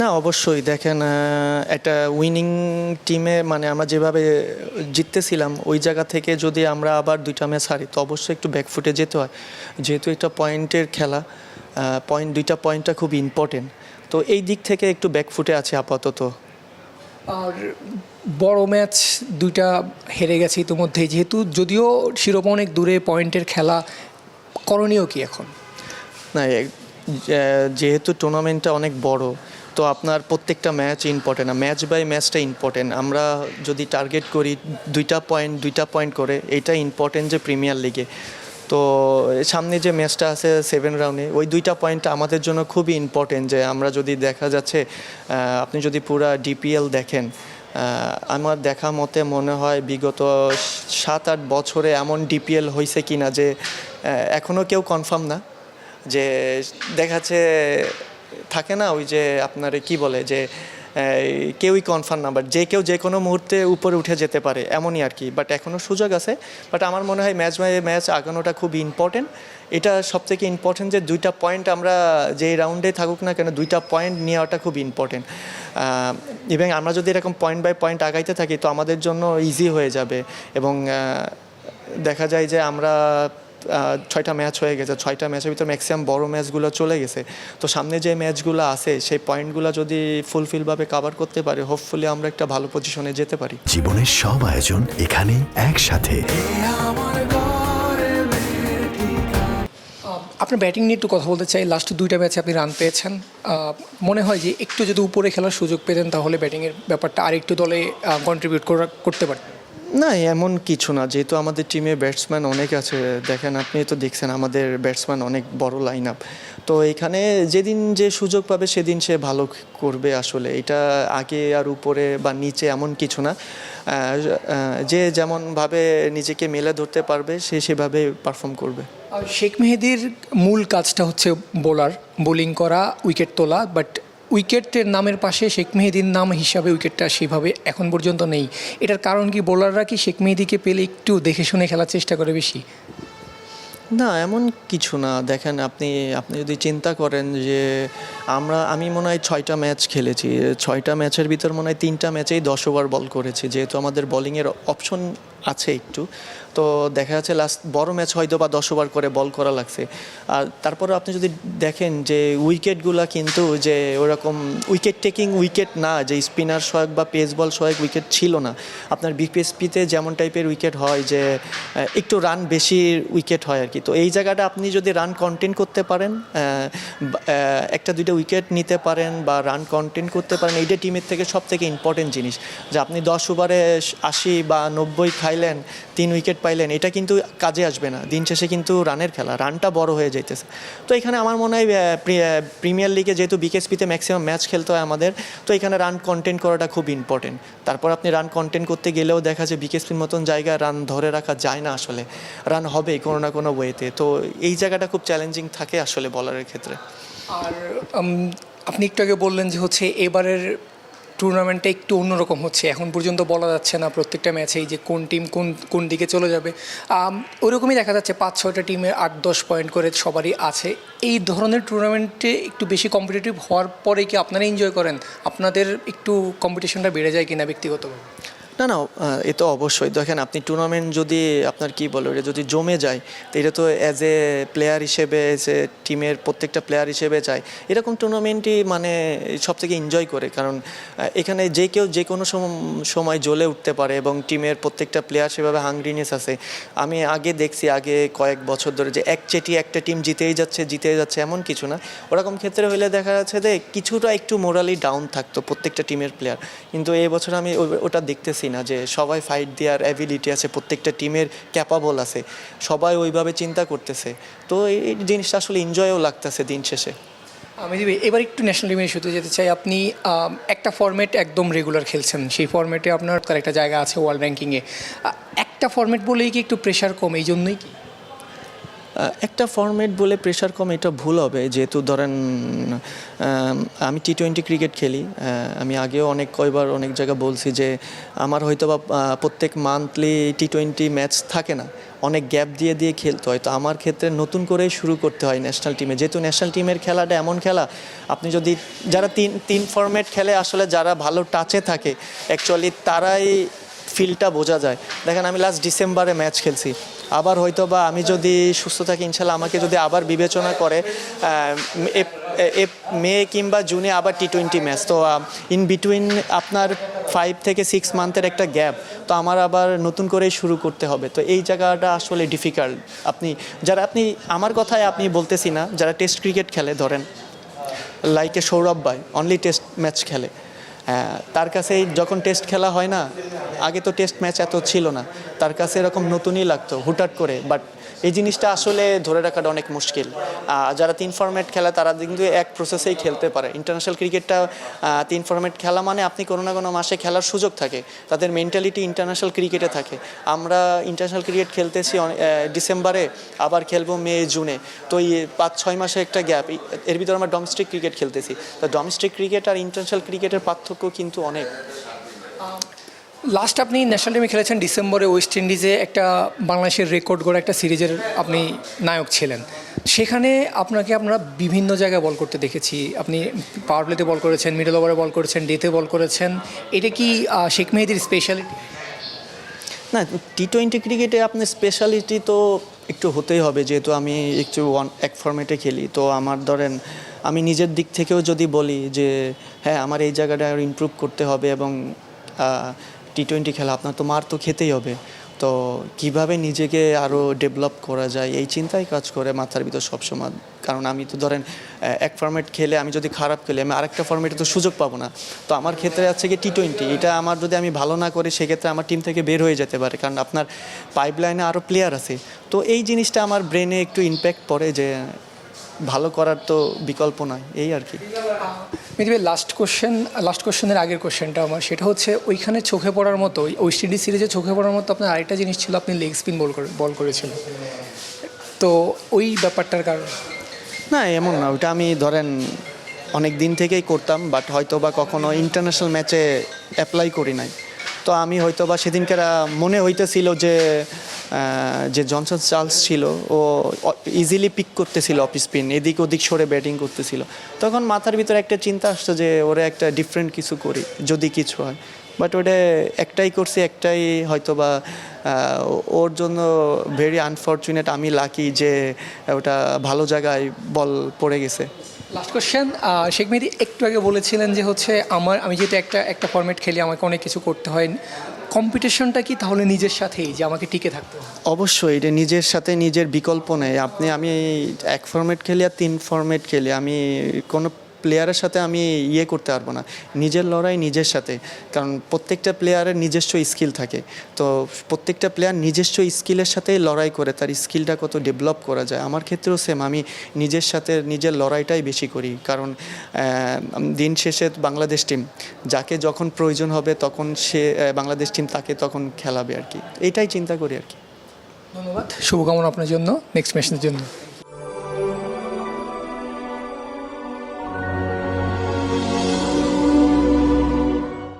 না অবশ্যই। দেখেন একটা উইনিং টিমে মানে আমরা যেভাবে জিততেছিলাম ওই জায়গা থেকে যদি আমরা আবার দুইটা ম্যাচ হারি তো অবশ্যই একটু ব্যাকফুটে যেতে হয়। যেহেতু একটা পয়েন্টের খেলা পয়েন্ট দুইটা পয়েন্টটা খুব ইম্পর্টেন্ট তো এই দিক থেকে একটু ব্যাকফুটে আছে আপাতত। আর বড় ম্যাচ দুইটা হেরে গেছে ইতিমধ্যে যেহেতু যদিও শিরোপা অনেক দূরে পয়েন্টের খেলা করণীয় কি এখন? না যেহেতু টুর্নামেন্টটা অনেক বড় তো আপনার প্রত্যেকটা ম্যাচ ইম্পর্টেন্ট ম্যাচ বাই ম্যাচটা ইম্পর্টেন্ট আমরা যদি টার্গেট করি দুইটা পয়েন্ট দুইটা পয়েন্ট করে, এটা ইম্পর্টেন্ট যে প্রিমিয়ার লিগে তো সামনে যে ম্যাচটা আছে সেভেন রাউন্ডে ওই দুইটা পয়েন্ট আমাদের জন্য খুবই ইম্পর্টেন্ট যে আমরা যদি দেখা যাচ্ছে আপনি যদি পুরা ডিপিএল দেখেন আমার দেখা মতে মনে হয় বিগত সাত আট বছরে এমন ডিপিএল হয়েছে কিনা যে এখনও কেউ কনফার্ম না। যে দেখাচ্ছে থাকে না, ওই যে আপনার কি বলে যে কেউই কনফার্ম না বাট যে কেউ যে কোনো মুহূর্তে উপরে উঠে যেতে পারে, এমনই আর কি। বাট এখনও সুযোগ আছে বাট আমার মনে হয় ম্যাচ বাই ম্যাচ আগানোটা খুব ইম্পর্টেন্ট এটা সবথেকে ইম্পর্টেন্ট যে দুইটা পয়েন্ট আমরা যে রাউন্ডে থাকুক না কেন, দুইটা পয়েন্ট নেওয়াটা খুব ইম্পর্টেন্ট এবং আমরা যদি এরকম পয়েন্ট বাই পয়েন্ট আগাইতে থাকি, তো আমাদের জন্য ইজি হয়ে যাবে। এবং দেখা যায় যে আমরা ছয়টা ম্যাচ হয়ে গেছে। ছয়টা ম্যাচের ভিতরে ম্যাক্সিমাম বড় ম্যাচগুলো চলে গেছে। তো সামনে যে ম্যাচগুলো আছে সেই পয়েন্টগুলো যদি ফুলফিলভাবে কাভার করতে পারে হোপফুলি আমরা একটা ভালো পজিশনে যেতে পারি। জীবনের সব আয়োজন এখানে একসাথে। আপনার ব্যাটিং নিয়ে একটু কথা বলতে চাই। লাস্ট দুইটা ম্যাচে আপনি রান পেয়েছেন। মনে হয় যে একটু যদি উপরে খেলার সুযোগ পেতেন তাহলে ব্যাটিংয়ের ব্যাপারটা আরেকটু দলে কন্ট্রিবিউট করা করতে পারতেন। না, এমন কিছু না। যেহেতু আমাদের টিমে ব্যাটসম্যান অনেক আছে, দেখেন আপনি তো দেখছেন আমাদের ব্যাটসম্যান অনেক বড় লাইন আপ তো এখানে যেদিন যে সুযোগ পাবে, সেদিন সে ভালো করবে আসলে। এটা আগে আর উপরে বা নিচে এমন কিছু না। যে যেমনভাবে নিজেকে মেলে ধরতে পারবে, সে সেভাবে পারফর্ম করবে। শেখ মেহেদির মূল কাজটা হচ্ছে বোলার বোলিং করা উইকেট তোলা বাট উইকেটের নামের পাশে শেখ মেহেদির নাম হিসাবে উইকেটটা সেভাবে এখন পর্যন্ত নেই। এটার কারণ কি বোলাররা কি শেখ মেহেদিকে পেলে একটু দেখে শুনে খেলার চেষ্টা করে বেশি? না, এমন কিছু না। দেখেন, আপনি আপনি যদি চিন্তা করেন যে আমরা, আমি মনে হয় ছয়টা ম্যাচ খেলেছি। ছয়টা ম্যাচের ভিতর মনে হয় তিনটা ম্যাচেই দশ ওভার বল করেছি। যেহেতু আমাদের বোলিংয়ের অপশন আছে একটু। তো দেখা যাচ্ছে লাস্ট বড় ম্যাচ হয়তো বা দশ ওভার করে বল করা লাগছে। আর তারপরে আপনি যদি দেখেন যে উইকেটগুলা কিন্তু যে ওরকম উইকেট টেকিং উইকেট না, যে স্পিনার সহায়ক বা পেস বল সহায়ক উইকেট ছিল না। আপনার বিপিএসপিতে যেমন টাইপের উইকেট হয় যে একটু রান বেশি উইকেট হয় আর কি। তো এই জায়গাটা আপনি যদি রান কন্টেন্ট করতে পারেন একটা দুইটা উইকেট নিতে পারেন বা রান কন্টেন্ট করতে পারেন, এইটা টিমের থেকে সব থেকে ইম্পর্টেন্ট জিনিস। যে আপনি দশ ওভারে আশি বা নব্বই খাইলেন তিন উইকেট পাইলেন, এটা কিন্তু কাজে আসবে না। দিন শেষে কিন্তু রানের খেলা, রানটা বড় হয়ে যাইতেছে। তো এখানে আমার মনে হয় প্রিমিয়ার লিগে যেহেতু বিকেএসপিতে ম্যাক্সিমাম ম্যাচ খেলতে হয় আমাদের, তো এখানে রান কন্টেন্ট করাটা খুব ইম্পর্টেন্ট তারপর আপনি রান কন্টেন্ট করতে গেলেও দেখা যায় বিকেএসপির মতন জায়গায় রান ধরে রাখা যায় না আসলে। রান হবেই কোনো না কোনো ওয়েতে তো এই জায়গাটা খুব চ্যালেঞ্জিং থাকে আসলে বলারের ক্ষেত্রে। আর আপনি একটু আগে বললেন যে হচ্ছে এবারের টুর্নামেন্টটা একটু অন্যরকম হচ্ছে। এখন পর্যন্ত বলা যাচ্ছে না প্রত্যেকটা ম্যাচেই যে কোন টিম কোন কোন দিকে চলে যাবে। ওরকমই দেখা যাচ্ছে পাঁচ, ছয়টা টিমের আট, দশ পয়েন্ট করে সবারই আছে। এই ধরনের টুর্নামেন্টে একটু বেশি কম্পিটিটিভ হওয়ার পরে কি আপনারা এনজয় করেন? আপনাদের একটু কম্পিটিশনটা বেড়ে যায় কিনা ব্যক্তিগতভাবে? না না এ তো অবশ্যই। দেখেন, আপনি টুর্নামেন্ট যদি আপনার কি বলো এটা যদি জমে যায়, তো এটা তো অ্যাজ এ প্লেয়ার হিসেবে যে টিমের প্রত্যেকটা প্লেয়ার হিসেবে যায় এরকম টুর্নামেন্টই মানে সব থেকে এনজয় করে, কারণ এখানে যে কেউ যে কোনো সম- সময় জ্বলে উঠতে পারে এবং টিমের প্রত্যেকটা প্লেয়ার সেভাবে হাংরিনেস আছে। আমি আগে দেখছি, আগে কয়েক বছর ধরে যে এক চেটি একটা টিম জিতেই যাচ্ছে জিতেই যাচ্ছে, এমন কিছু না। ওরকম ক্ষেত্রে হলে দেখা যাচ্ছে যে কিছুটা একটু মোরালি ডাউন থাকতো প্রত্যেকটা টিমের প্লেয়ার কিন্তু এই বছর আমি ওটা দেখতেছি না যে সবাই ফাইট দেওয়ার অ্যাবিলিটি আছে, প্রত্যেকটা টিমের ক্যাপাবল আছে। সবাই ওইভাবে চিন্তা করতেছে। তো এই জিনিসটা আসলে এনজয়ও লাগতেছে দিন শেষে। আমি দিবি এবার একটু ন্যাশনাল টিমের ইস্যুতে যেতে চাই, আপনি একটা ফর্মেট একদম রেগুলার খেলছেন। সেই ফর্মেটে আপনার একটা জায়গা আছে ওয়ার্ল্ড র্যাঙ্কিংয়ে একটা ফর্মেট বলেই কি একটু প্রেশার কম? এই জন্যই কি? একটা ফরম্যাট বলে প্রেশার কম, এটা ভুল হবে। যেহেতু ধরেন, আমি টি টোয়েন্টি ক্রিকেট খেলি। আমি আগেও অনেক কয়বার অনেক জায়গায় বলছি যে, আমার হয়তো বা প্রত্যেক মান্থলি টি টোয়েন্টি ম্যাচ থাকে না। অনেক গ্যাপ দিয়ে দিয়ে খেলতে হয়। তো আমার ক্ষেত্রে নতুন করেই শুরু করতে হয় ন্যাশনাল টিমে যেহেতু ন্যাশনাল টিমের খেলাটা এমন খেলা, আপনি যদি, যারা তিন তিন ফরম্যাট খেলে, আসলে যারা ভালো টাচে থাকে অ্যাকচুয়ালি তারাই ফিলটা বোঝা যায়। দেখেন, আমি লাস্ট ডিসেম্বরে ম্যাচ খেলছি। আবার হয়তো বা আমি যদি সুস্থ থাকি, ইনশাল্লাহ আমাকে যদি আবার বিবেচনা করে মে কিংবা জুনে আবার টি টোয়েন্টি ম্যাচ তো ইন বিটুইন আপনার ফাইভ থেকে সিক্স মান্থের একটা গ্যাপ তো আমার আবার নতুন করে শুরু করতে হবে। তো এই জায়গাটা আসলে ডিফিকাল্ট আপনি, যারা, আপনি, আমার কথায় আপনি বলতেছি না, যারা টেস্ট ক্রিকেট খেলে, ধরেন লাইকে সৌরভ ভাই অনলি টেস্ট ম্যাচ খেলে। তার কাছে যখন টেস্ট খেলা হয় না, আগে তো টেস্ট ম্যাচ এত ছিল না। তার কাছে এরকম নতুনই লাগতো, হুটহাট করে। বাট এই জিনিসটা আসলে ধরে রাখাটা অনেক মুশকিল। যারা তিন ফরম্যাট খেলে, তারা কিন্তু এক প্রসেসেই খেলতে পারে। ইন্টারন্যাশনাল ক্রিকেটটা তিন ফরম্যাট খেলা মানে আপনি কোনো না কোনো মাসে খেলার সুযোগ থাকে। তাদের মেন্টালিটি ইন্টারন্যাশনাল ক্রিকেটে থাকে। আমরা ইন্টারন্যাশনাল ক্রিকেট খেলতেছি ডিসেম্বরে আবার খেলব মে জুনে তো এই পাঁচ, ছয় মাসে একটা গ্যাপ এর ভিতরে আমরা ডোমেস্টিক ক্রিকেট খেলতেছি। তো ডোমেস্টিক ক্রিকেট আর ইন্টারন্যাশনাল ক্রিকেটের পার্থক্য কিন্তু অনেক। লাস্ট আপনি ন্যাশনাল টিমে খেলেছেন ডিসেম্বরে ওয়েস্ট ইন্ডিজে একটা বাংলাদেশের রেকর্ড গড়া একটা সিরিজের আপনি নায়ক ছিলেন। সেখানে আপনাকে আমরা বিভিন্ন জায়গায় বল করতে দেখেছি। আপনি পাওয়ার প্লেতে বল করেছেন মিডল ওভারে বল করেছেন ডেতে বল করেছেন। এটা কি শেখ মেহেদির স্পেশালিটি না টি টোয়েন্টি ক্রিকেটে আপনার স্পেশালিটি তো একটু হতেই হবে। যেহেতু আমি একটু ওয়ান এক ফর্মেটে খেলি, তো আমার ধরেন আমি নিজের দিক থেকেও যদি বলি যে হ্যাঁ আমার এই জায়গাটা ইমপ্রুভ করতে হবে এবং টি টোয়েন্টি খেলা, আপনার তো মার তো খেতেই হবে। তো কীভাবে নিজেকে আরও ডেভেলপ করা যায়? এই চিন্তাই কাজ করে মাথার ভিতর সবসময়। কারণ আমি তো ধরেন এক ফর্মেট খেলে আমি যদি খারাপ খেলি, আমি আরেকটা ফর্মেটে তো সুযোগ পাবো না। তো আমার ক্ষেত্রে আছে কি টি টোয়েন্টি এটা আমার যদি আমি ভালো না করি, সেক্ষেত্রে আমার টিম থেকে বের হয়ে যেতে পারে। কারণ আপনার পাইপ লাইনে আরও প্লেয়ার আছে। তো এই জিনিসটা আমার ব্রেনে একটু ইম্প্যাক্ট পড়ে যে ভালো করার তো বিকল্প নয় এই আর কি। মেদিবে লাস্ট কোশ্চেন লাস্ট কোশ্চেনের আগের কোশ্চেনটা আমার সেটা হচ্ছে ওইখানে চোখে পড়ার মতো ওই ওয়েস্ট ইন্ডিজ সিরিজে চোখে পড়ার মতো আপনার আরেকটা জিনিস ছিল আপনি লেগ স্পিন বল করে বল করেছিলেন তো ওই ব্যাপারটার কারণ? না এমন না ওটা আমি ধরেন অনেক দিন থেকেই করতাম বাট হয়তো বা কখনো ইন্টারন্যাশনাল ম্যাচে অ্যাপ্লাই করি নাই। তো আমি হয়তো বা সেদিনকার মনে হইতেছিল যে যে জনসন চার্লস ছিল, ও ইজিলি পিক করতেছিল অফ স্পিন এদিক ওদিক সরে ব্যাটিং করতেছিল। তখন মাথার ভিতরে একটা চিন্তা আসতো যে, ওরা একটা ডিফারেন্ট কিছু করি, যদি কিছু হয়। বাট ওটা একটাই করছি, একটাই হয়তো বা ওর জন্য ভেরি আনফর্চুনেট আমি লাকি যে, ওটা ভালো জায়গায় বল পড়ে গেছে। লাস্ট কোশ্চেন শেখ মেহেদি একটু আগে বলেছিলেন যে হচ্ছে আমার, আমি যেটা একটা একটা ফর্মেট খেলি, আমাকে অনেক কিছু করতে হয়। কম্পিটিশনটা কি তাহলে নিজের সাথেই, যে আমাকে টিকে থাকতে অবশ্যই, এটা নিজের সাথে নিজের বিকল্প নেই। আপনি, আমি এক ফর্মেট খেলি আর তিন ফর্মেট খেলি। আমি কোনো প্লেয়ারের সাথে আমি ইয়ে করতে পারব না। নিজের লড়াই নিজের সাথে। কারণ প্রত্যেকটা প্লেয়ারের নিজস্ব স্কিল থাকে। তো প্রত্যেকটা প্লেয়ার নিজস্ব স্কিলের সাথেই লড়াই করে, তার স্কিলটা কত ডেভেলপ করা যায়। আমার ক্ষেত্রেও সেম আমি নিজের সাথে, নিজের লড়াইটাই বেশি করি। কারণ দিন শেষে বাংলাদেশ টিম যাকে যখন প্রয়োজন হবে তখন সে বাংলাদেশ টিম তাকে তখন খেলাবে আর কি। এটাই চিন্তা করি আর কি। ধন্যবাদ। শুভকামনা আপনার জন্য। নেক্সট ম্যাচের জন্য।